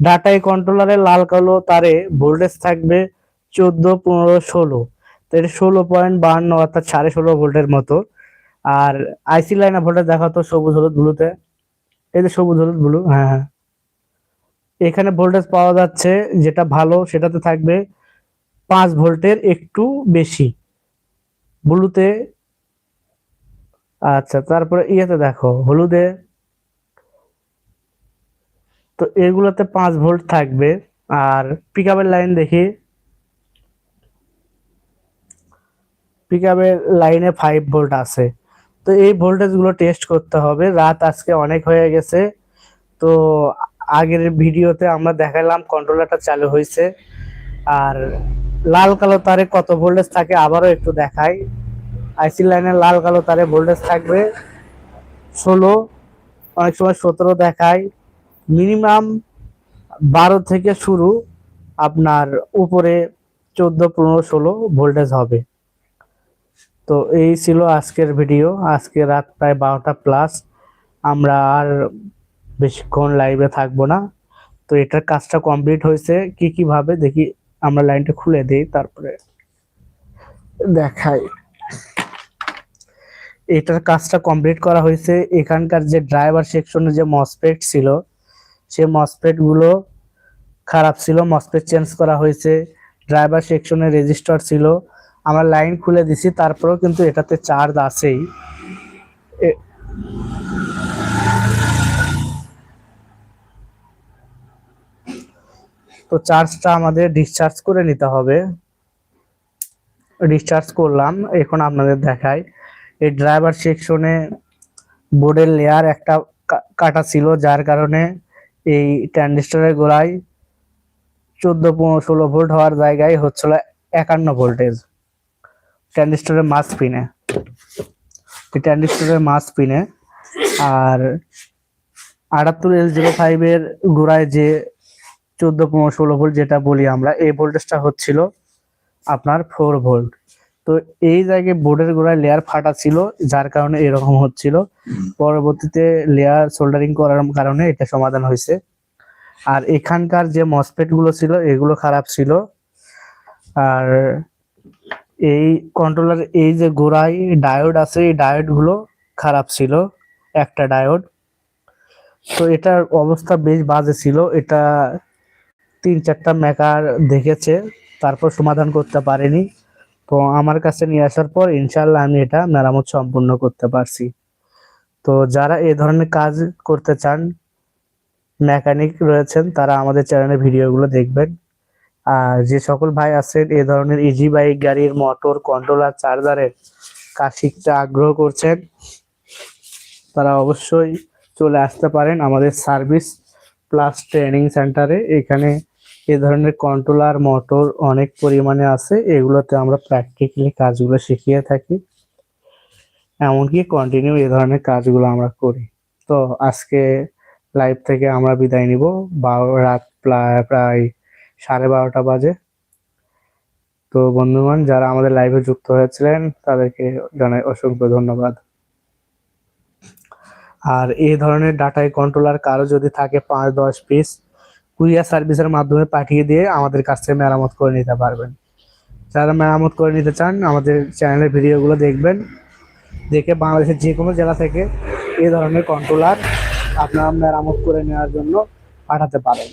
ডাটাই কন্ট্রোলারে লাল কালো তারে ভোল্টেজ থাকবে চোদ্দ, পনেরো, ষোলো। এটা ষোলো পয়েন্ট বাহান্ন অর্থাৎ সাড়ে ষোলো ভোল্টের মতো। আর আইসি লাইনে ভোল্টেজ দেখাতো সবুজ, হলুদ ব্লুতে এই যে সবুজ, হলুদ ব্লু হ্যাঁ হ্যাঁ। এখানে ভোল্টেজ পাওয়া যাচ্ছে, যেটা ভালো, সেটাতে থাকবে পাঁচ ভোল্টের একটু বেশি। ব্লুতে আচ্ছা তারপরে ইয়েতে দেখো, হলুদে তো এগুলোতে পাঁচ ভোল্ট থাকবে। আর পিকআপের লাইন দেখি। পিকআপের লাইনে ফাইভ ভোল্ট আছে। তো এই ভোল্টেজগুলো টেস্ট করতে হবে। রাত আজকে অনেক হয়ে গেছে। তো আগের ভিডিওতে আমরা দেখালাম কন্ট্রোলারটা চালু হয়েছে। আর লাল কালো তারে কত ভোল্টেজ থাকে আবারও একটু দেখাই। আইসি লাইনে লাল কালো তারে ভোল্টেজ থাকবে। ষোলো, অনেক সময় সতেরো দেখায় মিনিমাম বারো থেকে শুরু আপনার উপরে চোদ্দ, পনেরো, ষোলো ভোল্টেজ হবে। তো এই ছিল আজকের ভিডিও। আজকে রাত প্রায় বারোটা প্লাস আমরা আর বেশিক্ষণ লাইভে থাকব না। তো এটার কাজটা কমপ্লিট হয়েছে। কি কি ভাবে দেখি, আমরা লাইনটা খুলে দিই, তারপরে দেখাই। এটার কাজটা কমপ্লিট করা হয়েছে। এখানকার যে ড্রাইভার সেকশনে যে মসপেট ছিল সে মসপেটগুলো খারাপ ছিল মসপেট চেঞ্জ করা হয়েছে ড্রাইভার সেকশনে রেজিস্টার ছিল। আমরা লাইন খুলে দিছি, তারপরেও কিন্তু এটাতে চার্জ আছেই। তো চার্জটা আমাদের ডিসচার্জ করে নিতে হবে। ডিসচার্জ করলাম, এখন আপনাদের দেখাই। এই ড্রাইভার সেকশনে বোর্ডের লেয়ার একটা কাটা ছিল, যার কারণে এই ট্রানজিস্টরের গোড়ায় চোদ্দ, পনেরো, ষোলো ভোল্ট হওয়ার জায়গায় হচ্ছিল একান্ন ভোল্টেজ ট্রানজিস্টরের মাস পিনে ট্রানজিস্টরের মাস পিনে আর আটাত্তর এল জিরো ফাইভের গোড়ায় যে চোদ্দ, পনেরো, ষোলো ভোল্ট যেটা বলি আমরা, এই ভোল্টেজটা হচ্ছিল আপনার ফোর ভোল্ট। তো এই জায়গায় বোর্ডের গোড়ায় লেয়ার ফাটা ছিল যার কারণে এরকম হচ্ছিল। পরবর্তীতে লেয়ার সোল্ডারিং করার কারণে এটা সমাধান হয়েছে। আর এখানকার যে মসপেটগুলো ছিল এগুলো খারাপ ছিল। আর এই কন্ট্রোলার এই যে গোড়ায় ডায়োড আছে এই ডায়োডগুলো খারাপ ছিল একটা ডায়োড তো এটার অবস্থা বেশ বাজে ছিল। এটা তিন চারটা মেকার দেখেছে তারপর সমাধান করতে পারেনি। তো আমার কাছে নিয়ে আসার পর ইনশাল্লাহ আমি এটা মেরামত সম্পূর্ণ করতে পারছি। তো যারা এ ধরনের কাজ করতে চান, মেকানিক রয়েছেন, তারা আমাদের চ্যানেলের ভিডিওগুলো দেখবেন। আর যে সকল ভাই আছেন, এ ধরনের ইজি বাইক গাড়ির মোটর কন্ট্রোলার চার্জারের কাজ শিখতে আগ্রহ করছেন, তারা অবশ্যই চলে আসতে পারেন আমাদের সার্ভিস প্লাস ট্রেনিং সেন্টারে এখানে এ ধরনের কন্ট্রোলার মোটর অনেক পরিমাণে আছে। এগুলোতে আমরা প্র্যাকটিক্যালি কাজগুলো শিখিয়ে থাকি। এমনকি কন্টিনিউ এ ধরনের কাজগুলো আমরা করি। তো আজকে লাইভ থেকে আমরা বিদায় নিব। বারো, রাত প্রায় সাড়ে বারোটা বাজে। তো বন্ধুগণ, যারা আমাদের লাইভে যুক্ত হয়েছিলেন, তাদেরকে জানাই অসংখ্য ধন্যবাদ। আর এই ধরনের ডাটাই কন্ট্রোলার কারও যদি থাকে পাঁচ, দশ পিস কুরিয়ার সার্ভিসের মাধ্যমে পাঠিয়ে দিয়ে আমাদের কাছ থেকে মেরামত করে নিতে পারবেন। যারা মেরামত করে নিতে চান, আমাদের চ্যানেলের ভিডিওগুলো দেখবেন। দেখে বাংলাদেশের যে কোনো জেলা থেকে এ ধরনের কন্ট্রোলার আপনারা মেরামত করে নেওয়ার জন্য পাঠাতে পারেন।